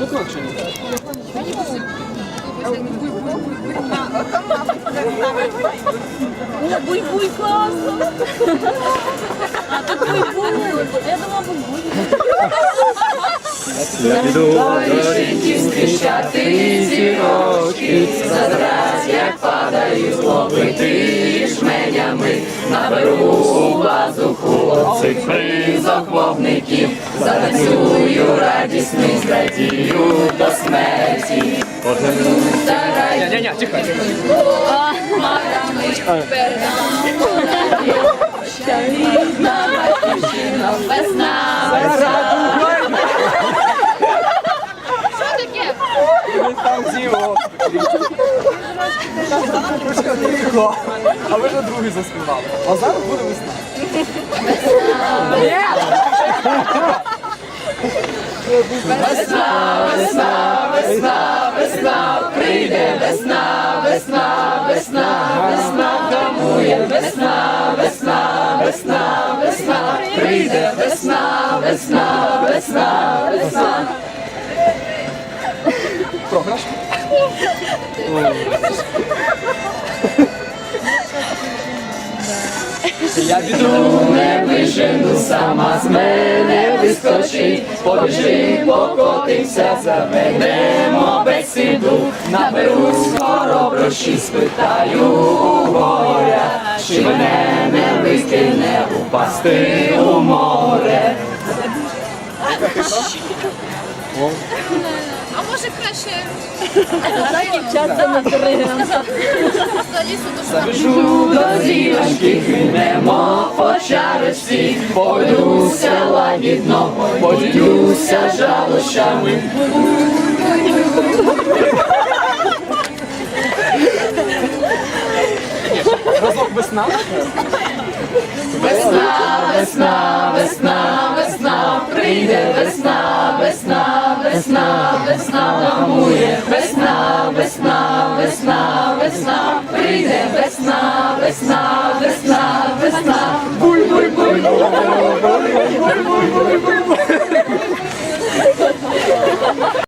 чутно чи ні? О, буй-буй, класно. А тут буй-буй. Я думала, буй-буй. Я піду до зустрічати зірочки, задрать, як падають лопити жменями, наберу у базуху оцих призок вогників, затанцюю пісню з до смерті. Ня-ня-ня, тихо. Марами передана батьківщина весна. Там зіво. Тихо. А ви вже другий заспівали. А зараз буде весна. Прийде весна, весна, весна, весна, домує весна, весна, весна, весна, прийде весна, весна, весна, весна. Програш? Я піду не вижену, сама з мене вискочить, побіжи, покотимся, заведемо бесіду, наберусь хороброщі, спитаю у горя, чи мене не викине упасти у море. А може краще? Дівчата на Забіжу до зірочки, кинемо по чарочці, Пойдуся лагідно, поділюся жалощами. Разок весна? Весна, весна, весна, весна, прийде весна, весна, весна, весна, домує весна, весна, весна, весна, прийде весна, весна, すごいすごいすごい!